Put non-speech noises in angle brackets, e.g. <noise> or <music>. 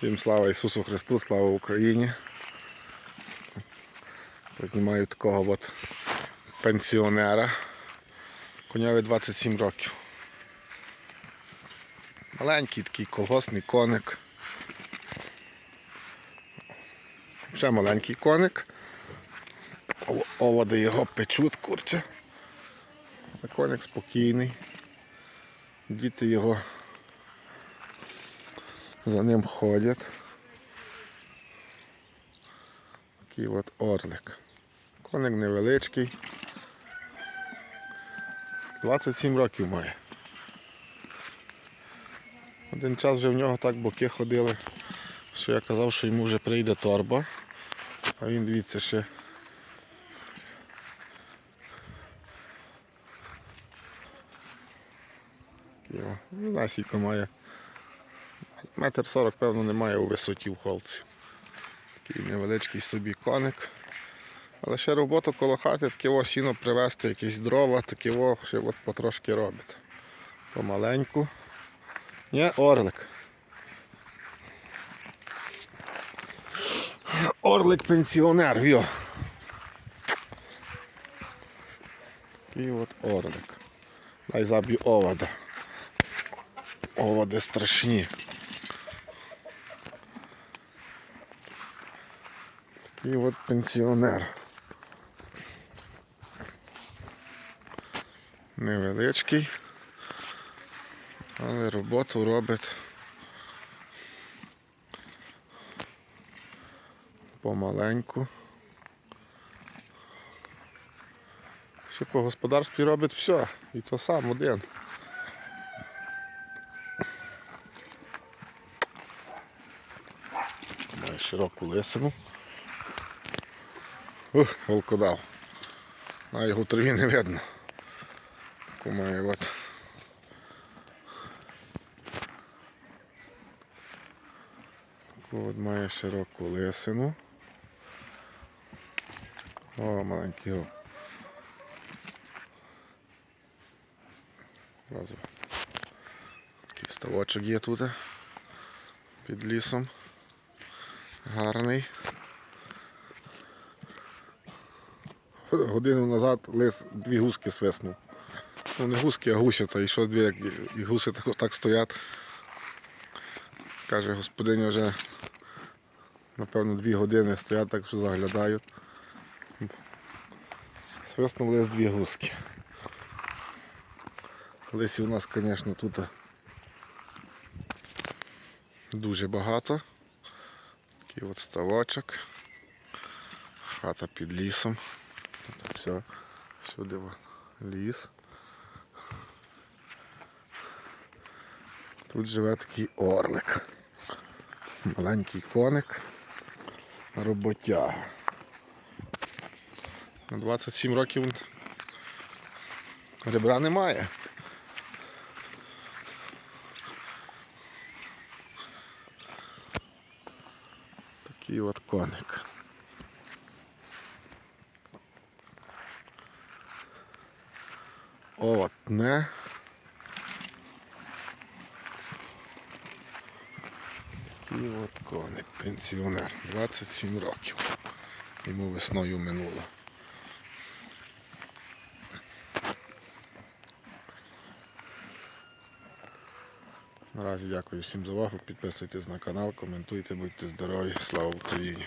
Всім слава Ісусу Христу, слава Україні. Познімаю такого от пенсіонера. Коняві 27 років. Маленький такий колгосний коник. Ще маленький коник. Оводи його печуть, курче. Коник спокійний. Діти його за ним ходять. Такий от орлик. Коник невеличкий. 27 років має. Один час вже в нього так боки ходили, що я казав, що йому вже прийде торба. А він дивіться ще. Його, ну, має. Метр сорок, певно, немає у висоті в холці. Такий невеличкий собі коник. Але ще роботу коло хати, таке о, сіно привезти, якісь дрова, таке о, ще от потрошки робить. Помаленьку. Ні, орлик. Орлик пенсіонер, віо. Такий от орлик. Дай заб'ю овода. Оводи страшні. Такий от пенсіонер. Невеличкий, але роботу робить помаленьку. Ще по господарстві робить все, і то сам один. Має широку лисину. Ух, волкодав. А його траві не видно. Таку має от. От має широку лисину. О, маленький о. Разом. Такий ставочок є тут. Під лісом. Гарний. <laughs> Годину назад лис дві гуски свиснув. Ну не гуски, а гусята. І що дві, як і гуси так, так стоять. Каже, господиня вже напевно дві години стоять, так що заглядають. Свиснув лис дві гуски. Лисів у нас, звісно, тут дуже багато. Такий от ставочок. Хата під лісом. Тут все, всюди вон ліс. Тут живе такий орлик. Маленький коник. Роботяга. На 27 років ребра немає. Такий от коник. От не. Такий от пенсіонер, 27 років. Йому весною минуло. Наразі дякую всім за увагу. Підписуйтесь на канал, коментуйте, будьте здорові. Слава Україні!